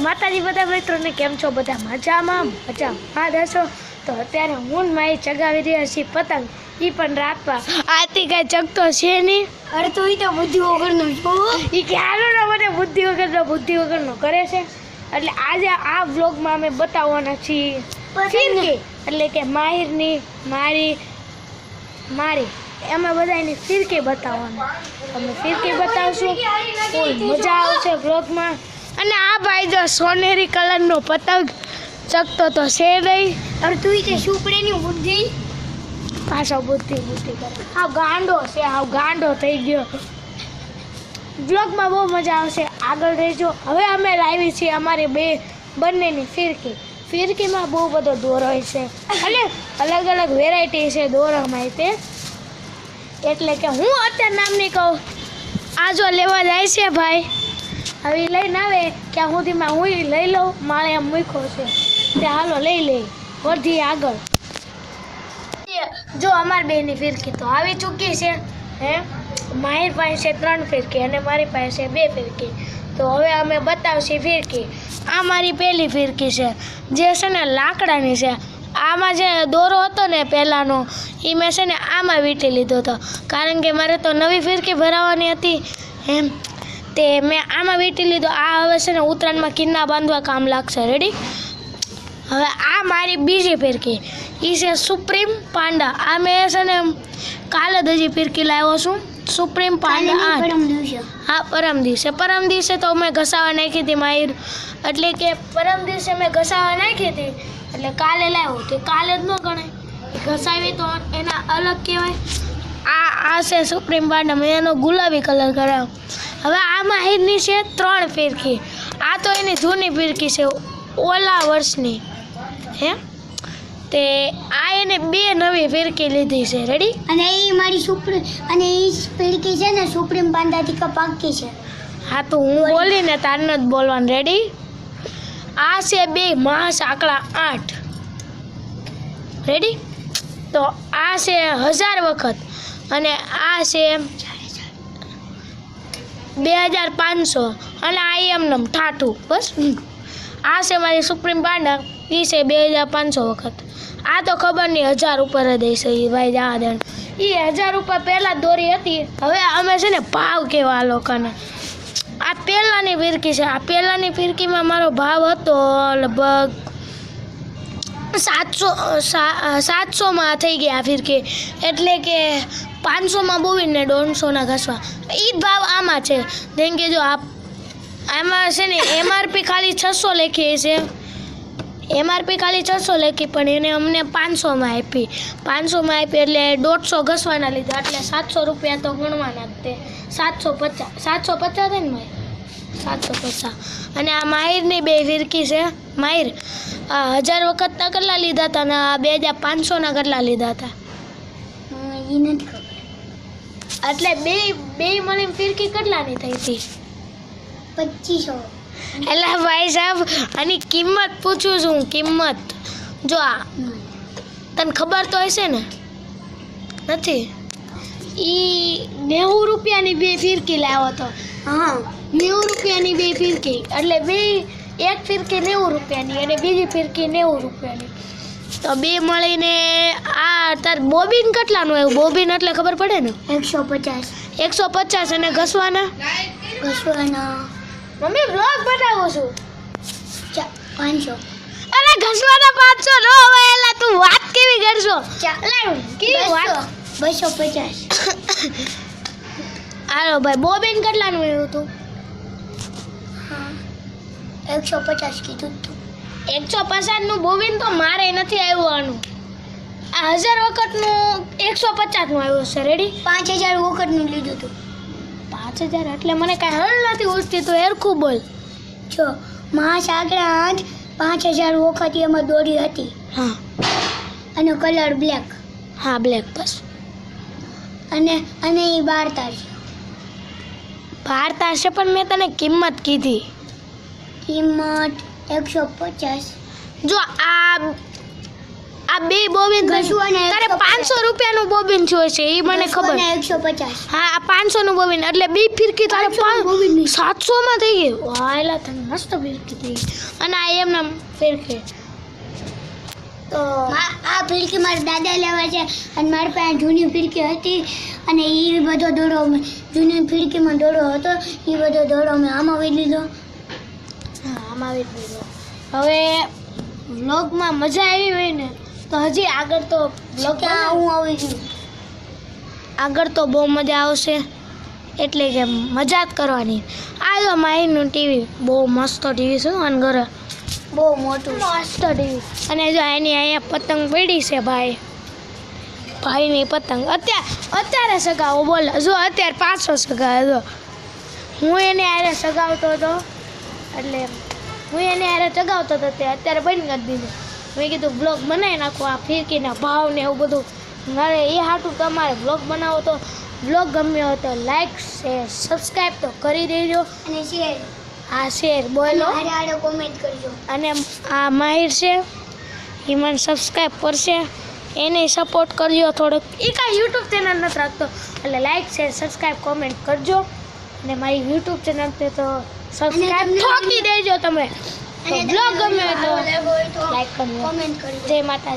માતાજી બધા મિત્રોને કેમ છો? બધા મજામાં? મજામાં. હશો તો અત્યારે હું માય ચગાવી રહ્યા છીએ પતંગ. એ પણ રાતમાં આથી કાંઈ ચગતો છે નહીં. અરે તો ઈ તો બુદ્ધિ વગરનો છો એ ક્યારો ને મને બુદ્ધિ વગરનો બુદ્ધિ વગરનો કરે છે. એટલે આજે આ વ્લોગમાં અમે બતાવવાના છીએ. ફિરકી એટલે કે માહિરની મારી મારી. અમે બધાની ફિરકી બતાવવાના. અમે ફિરકી બતાવશું. મજા આવશે વ્લોગમાં. અને આ ભાઈ જો સોનેરી કલરનો પતંગ ચકતો તો છે નહીં. અરે તું તે સુપડેની બુદ્ધિ? પાછો બુદ્ધિ બુદ્ધિ કરે. આ ગાંડો છે આ ગાંડો થઈ ગયો. બ્લોગમાં બહુ મજા આવશે. આગળ રહેજો. હવે અમે લાવી છીએ અમારી બે બંનેની ફિરકી. ફિરકીમાં બહુ બધો દોર હોય છે. અને અલગ અલગ વેરાયટી છે દોરામાં તે. એટલે કે હું અત્યારે નામની કહું. આ જો લેવા જાય છે ભાઈ. હવે લઈને આવે, ત્યાં સુધીમાં હું લઈ લઉં મારે એમ મૂક્યો છે. તે હાલો લઈ લઈ વધી આગળ. જો અમારી બેની ફિરકી તો આવી ચૂકી છે, હે? માહિર પાસે ત્રણ ફિરકી અને મારી પાસે બે ફિરકી. તો હવે અમે બતાવશી ફિરકી. આ મારી પહેલી ફિરકી છે, જે છે ને લાકડાની છે. આમાં જે દોરો હતો ને પહેલાંનો એ મેં છે ને આમાં વીંટી લીધો હતો. કારણ કે મારે તો નવી ફિરકી ભરાવાની હતી. એમ તે મેં આમાં વીંટી લીધો. આ હવે છે ને ઉત્તરાયણમાં કિન્ના બાંધવા કામ લાગશે. રેડી હવે આ મારી બીજી ફિરકી. એ છે સુપ્રીમ પાંડા. આ મેં છે ને કાલે જ હજી ફિરકી લાવ્યો છું. સુપ્રીમ પાંડા આઠ. હા પરમ દિવસે. પરમ દિવસે તો મેં ઘસાવા નાખી હતી માહિર. એટલે કે પરમ દિવસે મેં ઘસાવા નાખી હતી. એટલે કાલે લાવ્યો. તે કાલે જ ન ગણાય. ઘસાવી તો એના અલગ કહેવાય. આ આ છે સુપ્રીમ પાંડા મેં એનો ગુલાબી કલર કરાવ્યો હવે આ એની છે ત્રણ ફિરકી. આ તો એની જૂની ફિરકી છે ઓલા વર્ષની. હે? તે આ એને બે નવી ફિરકી લીધી છે. રેડી અને એ મારી સુપ્રીમ અને એ ફિરકી છે ને સુપ્રીમ બાંધાથી કપાકી છે. હા તો હું બોલીને તારને જ બોલવાનું. રેડી આ છે બે માસ આંકડા આઠ. રેડી તો આ છે હજાર વખત. અને આ છે બે હજાર પાંચસો. અને આ એમનેમ ઠાઠું, બસ. આ છે મારી સુપ્રીમ પાંડા એ છે બે હજાર પાંચસો વખત. આ તો ખબર નહીં, હજાર ઉપર જ હશે એ ભાઈ જવા દે એ હજાર ઉપર પહેલાં દોરી હતી. હવે અમે છે ને ભાવ કેવા આ લોકોને. આ પહેલાંની ફિરકી છે. આ પહેલાંની ફિરકીમાં મારો ભાવ હતો લગભગ સાતસો સાતસોમાં થઈ ગયા ફિરકી. એટલે કે પાંચસોમાં બોવીને દોઢસોના ઘસવા. એ જ ભાવ આમાં છે. જેમ કે જો આ આમાં છે ને એમઆરપી ખાલી છસો લખીએ છે એમઆરપી ખાલી છસો લખી, પણ એને અમને પાંચસોમાં આપી. પાંચસોમાં આપી એટલે દોઢસો ઘસવાના લીધા. એટલે સાતસો રૂપિયા તો ગણવાના જ તે. સાતસો પચાસ સાતસો પચાસ છે ને માહિર સાતસો પચાસ અને આ માહિરની બે વિરકી છે. માહિર, આ હજાર વખતના કેટલા લીધા હતા ને આ બે હજાર પાંચસોના કેટલા લીધા હતા? એ નથી ખબર. એટલે બે બે મળીને ફિરકી કેટલાની થઈ હતી? પચીસો. એટલે ભાઈ સાહેબ આની કિંમત પૂછું છું કિંમત. જો આ તને ખબર તો હશે ને? નથી? ઈ નેવું રૂપિયાની બે ફિરકી લાવ્યો હતો હા. નેવું રૂપિયાની બે ફિરકી. એટલે બે એક ફિરકી નેવું રૂપિયાની અને બીજી ફિરકી નેવું રૂપિયાની. તો બે મળીને આ તાર બોબિન કેટલાનું આવ્યું? બોબિન એટલે ખબર પડે ને? એકસો પચાસ. એકસો પચાસ અને ઘસવાના? ઘસવાના. મમ્મી બ્લોગ બનાવું છું. પાંચસો. અરે ઘસવાના પાંચસો નો હવે એલા તું વાત કેવી કરશો? કેવી વાત? બસો પચાસ. હાલો ભાઈ બોબિન કેટલાનું આવ્યું હતું? હા એકસો પચાસ કીધું તું. એકસો પચાસનું બોવિન તો મારે નથી આવ્યું આનું આ હજાર વખતનું એકસો પચાસનું આવ્યું છે રેડી પાંચ હજાર વખતનું લીધું હતું પાંચ હજાર? એટલે મને કાંઈ હળ નથી ઉઠતી તો એરખું બોલ. જો આજ પાંચ હજાર વખત એમાં દોરી હતી. હા. અને કલર બ્લેક હા બ્લેક બસ. અને અને એ બાર તાર છે. તાર છે પણ મેં તને કિંમત કીધી. કિંમત એકસો પચાસ. જો આ આ બે બોબિન તારે પાંચસો. રૂપિયાનું બોબિન છે એ મને ખબર. હા આ પાંચસો નું બોબિન એટલે બે ફિરકી તારે 500 નું બોબિન નહીં. સાતસો માં થઈ ગઈ વાયલા તને મસ્ત ફિરકી થઈ ગઈ. અને આ એમના ફિરકી. આ ફિરકી મારા દાદા લેવા છે અને મારી પાસે જૂની ફિરકી હતી અને એ બધો દોડો જૂની ફિરકીમાં દોડો હતો એ બધો દોડો મેં આમાં વી લીધો. આવી દીધો. હવે બ્લોગમાં મજા આવી હોય ને તો હજી આગળ તો બ્લોગમાં હું આવી છું. આગળ તો બહુ મજા આવશે એટલે કે મજા જ કરવાની. આ જો માહીનું ટીવી બહુ મસ્ત ટીવી છે અને ઘરે. બહુ મોટું મસ્ત ટીવી અને જો એની અહીંયા પતંગ પડી છે ભાઈ. ભાઈની પતંગ. અત્યારે અત્યારે સગાવો બોલ. જો અત્યારે પાંચસો સગાવ્યો હું એને આરે સગાવતો હતો એટલે હું એને હારે ચગાવતો હતો તે અત્યારે બંધ કરી દીધું. મેં કીધું બ્લોગ બનાવી નાખો આ ફિરકીના ભાવ ને એવું બધું. મારે એ હાટું તમારે બ્લોગ બનાવો તો બ્લોગ ગમ્યો હતો લાઈક શેર સબસ્ક્રાઈબ તો કરી દેજો. અને શેર. આ શેર બોલો. કોમેન્ટ કરજો. અને આ માહિર છે એ મને સબસ્ક્રાઈબ કરશે. એને સપોર્ટ કરજો થોડોક. એ કાંઈ યુટ્યુબ ચેનલ નથી રાખતો. એટલે લાઈક શેર સબસ્ક્રાઈબ કોમેન્ટ કરજો. અને મારી યુટ્યુબ ચેનલ તે તો સબસ્ક્રાઈબ તમને- ઠોકી દેજો તમે. બ્લોગ ગમ્યો તો લાઈક કરજો. જય માતા